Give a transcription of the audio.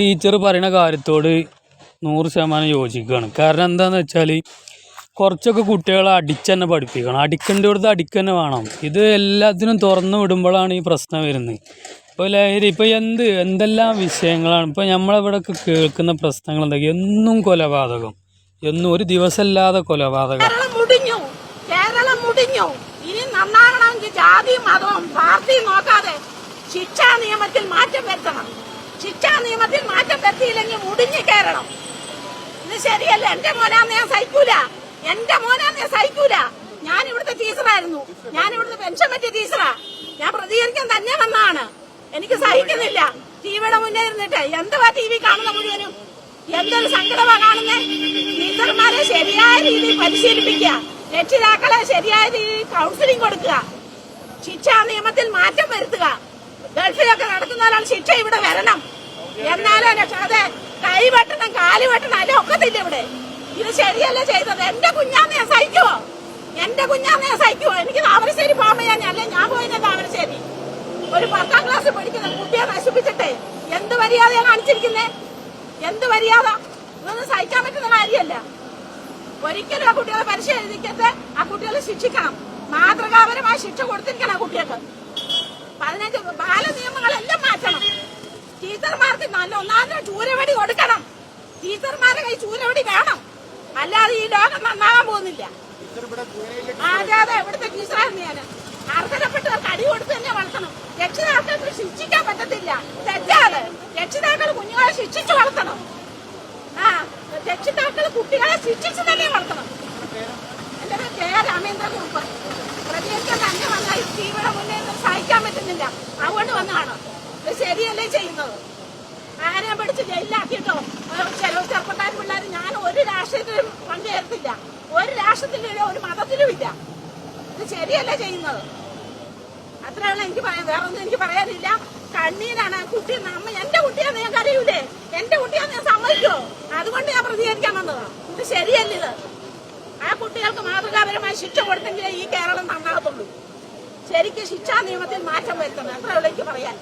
Teacher പറയുന്ന കാര്യത്തോട് നൂറ് ശതമാനം യോജിക്കുകയാണ്. കാരണം എന്താണെന്ന് വെച്ചാൽ കുറച്ചൊക്കെ കുട്ടികളെ അടിച്ച് തന്നെ പഠിപ്പിക്കണം. അടിക്കേണ്ട അടിക്കുക തന്നെ വേണം. ഇത് എല്ലാത്തിനും തുറന്നു വിടുമ്പോഴാണ് ഈ പ്രശ്നം വരുന്നത്. ഇപ്പോൾ ലഹരി ഇപ്പോൾ എന്ത് എന്തെല്ലാം വിഷയങ്ങളാണ്? ഇപ്പോൾ നമ്മളിവിടെയൊക്കെ കേൾക്കുന്ന പ്രശ്നങ്ങൾ എന്തൊക്കെ എന്നും കൊലപാതകം. എന്നും ഒരു ദിവസമല്ലാതെ കൊലപാതകം. മുടിഞ്ഞു. കേരളം മുടിഞ്ഞു. ഇനി നന്നാകണമെങ്കിൽ ജാതി മതവും പാർട്ടിയും നോക്കാതെ ശിക്ഷാ നിയമത്തിൽ മാറ്റം വരുത്തണം. ശിക്ഷാ നിയമത്തിൽ മാറ്റം വരുത്തിയില്ലെങ്കിൽ മുടിഞ്ഞു കയറണം. ഇത് ശരിയല്ല. എന്റെ മോനാന്ന് ഞാൻ സഹിക്കൂല. എന്റെ മോനാന്ന് ഞാൻ സഹിക്കൂല. ഞാൻ ഇവിടുത്തെ ടീച്ചറായിരുന്നു. ഞാൻ ഇവിടുത്തെ പെൻഷൻ പറ്റിയ ടീച്ചറാ. ഞാൻ പ്രതികരിക്കാൻ തന്നെ വന്നാണ് എനിക്ക് സഹിക്കുന്നില്ല. ടിവിയുടെ മുന്നേ ഇരുന്നിട്ട് എന്തുവാ ടി വി കാണുന്ന മുഴുവനും? എന്തൊരു സങ്കടമാ കാണുന്നേ? ടീച്ചർമാരെ ശരിയായ രീതിയിൽ പരിശീലിപ്പിക്കുക. രക്ഷിതാക്കളെ ശരിയായ രീതിയിൽ കൗൺസിലിംഗ് കൊടുക്കുക. ശിക്ഷാ നിയമത്തിൽ മാറ്റം വരുത്തുക. ഗൾഫിലൊക്കെ നടക്കുന്ന ഒരാൾ ശിക്ഷ ഇവിടെ വരണം. എന്നാലോ അതെ കൈ വെട്ടണം കാൽ വെട്ടണം അല്ല ഒക്കത്തില്ല ഇവിടെ. ഇത് ശരിയല്ല ചെയ്തത്? എന്റെ കുഞ്ഞാന്ന് ഞാൻ സഹിക്കുവോ? എന്റെ കുഞ്ഞാന്ന് ഞാൻ സഹിക്കുവോ? എനിക്ക് താമരശ്ശേരി പോകാൻ ഞാൻ അല്ലെ? ഞാൻ പോയില്ല താമരശ്ശേരി. ഒരു പത്താം ക്ലാസ് പഠിക്കുന്ന കുട്ടിയെ നശിപ്പിച്ചിട്ടേ. എന്ത് മര്യാദയാ കാണിച്ചിരിക്കുന്നേ? എന്ത് മര്യാദ? ഇതൊന്നും സഹിക്കാൻ പറ്റുന്ന കാര്യമല്ല. ഒരിക്കലും ആ കുട്ടികളെ പരിശീലിക്കത്ത് ആ കുട്ടികളെ ശിക്ഷിക്കണം. മാതൃകാപരമായ ശിക്ഷ കൊടുത്തിരിക്കണം ആ കുട്ടികൾക്ക്. പതിനഞ്ച് ടീച്ചർമാർക്ക് നല്ല ഒന്നാമത്തെ ചൂരവടി കൊടുക്കണം. ടീച്ചർമാരെ കൈ ചൂരവടി വേണം. അല്ലാതെ ഈ ലോകം നന്നാകാൻ പോകുന്നില്ല. അതെ അതെ ഇവിടുത്തെ ടീച്ചറായിരുന്നു ഞാൻ അർഹതപ്പെട്ടവർക്ക് അടി കൊടുത്ത് തന്നെ വളർത്തണം. രക്ഷിതാക്കൾക്ക് ശിക്ഷിക്കാൻ പറ്റത്തില്ല. തെറ്റാണ്. രക്ഷിതാക്കൾ കുഞ്ഞുങ്ങളെ ശിക്ഷിച്ചു വളർത്തണം. ആ രക്ഷിതാക്കൾ കുട്ടികളെ ശിക്ഷിച്ചു തന്നെ വളർത്തണം. എന്റെ പേര് കെ രാമേന്ദ്ര കുറുപ്പ് പ്രതികരിക്കാൻ തന്നെ വന്നാൽ ടിവിയുടെ മുന്നേ സഹിക്കാൻ പറ്റുന്നില്ല. അതുകൊണ്ട് വന്നതാണ്. ശരിയല്ലേ ചെയ്യുന്നത്? ആരെ പിടിച്ച് ജയിലിലാക്കിയിട്ടോ? ചില ചെറുപ്പക്കാർ പിള്ളേർ ഞാൻ ഒരു രാഷ്ട്രീയത്തിലും പങ്കുചേർത്തില്ല ഒരു രാഷ്ട്രത്തിലും ഒരു മതത്തിലും ഇല്ല. ഇത് ശരിയല്ല ചെയ്യുന്നത്? അത്രയാണ് എനിക്ക് പറയാം വേറെ ഒന്നും എനിക്ക് പറയാനില്ല. കണ്ണീരാണ് കുട്ടി നമ്മ എന്റെ കുട്ടിയാന്ന് ഞാൻ കരയൂലേ? എന്റെ കുട്ടിയാന്ന് ഞാൻ സമ്മതിക്കോ? അതുകൊണ്ട് ഞാൻ പ്രതികരിക്കാൻ വന്നതാണ് ഇത് ശരിയല്ല ഇത്? ആ കുട്ടികൾക്ക് മാതൃകാപരമായ ശിക്ഷ കൊടുത്തെങ്കിലേ ഈ കേരളം നന്നാകത്തുള്ളൂ. ശരിക്കും ശിക്ഷാ നിയമത്തിൽ മാറ്റം വരുത്തണം. അത്രയുള്ള എനിക്ക് പറയാൻ.